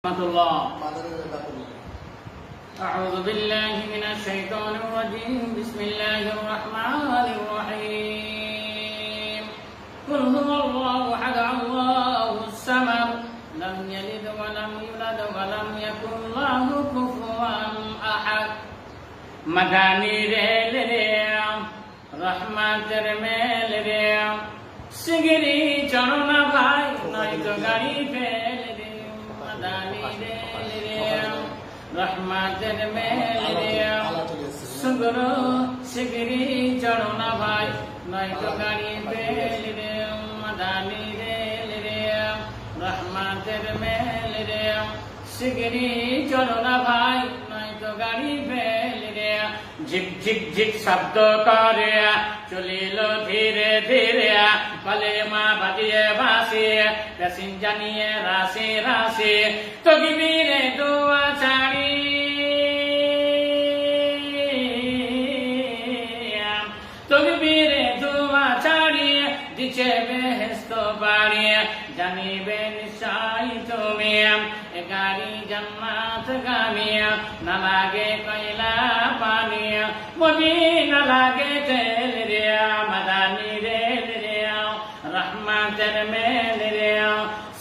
ورحمة الله মাদারের ব্যাপারে أعوذ بالله من الشيطان الرجيم بسم الله الرحمن الرحيم قل هو الله أحد الله الصمد لم يلد ولم يولد ولم يكن له كفوا أحد مداني ريل ريم রহমাতের মেল রে সিগরি চরণ ভাই নয়তো গাড়ি ফেল রে মাদানি রেল রে রহমাতের মেল রে সুগর সিগরি চরণ ভাই নয়তো গাড়ি ফেল রে মাদানি রেল রে রহমাতের মেল রে সিগরি চরণ ভাই নয়তো গাড়ি ফেল রে ঝিক ঝিক ঝিক শব্দ করে চলিল ধীরে ধীরে কলে মা বাজিয়ে বাসে পেসিন জানিয়ে তগিবিরে দোয়া ছাড়ি তগিবিরে দোয়া দিছে বেহেস্ত বাড়ি জানিবে নিশ্চয় তুমি গাড়ি জান্নাত গামি না লাগে কয়লা পানি মবি না লাগে রহমাতের মেল রে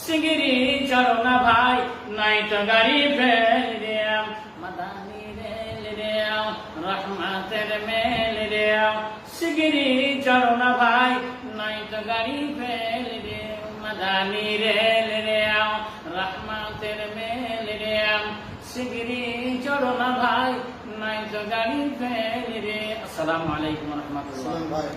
সিগরি চরণ ভাই, নাই তো গাড়ি ফেল রে মাদানি রেল রে রহমাতের মেল রে সিগরি চরণ ভাই, নাই তো গাড়ি ফেল রে মাদানি রেল রে রহমাতের মেল রে সিগরি চরণ ভাই, নাই তো গাড়ি ফেল রে আসসালামু আলাইকুম রহমতুল্লাহ।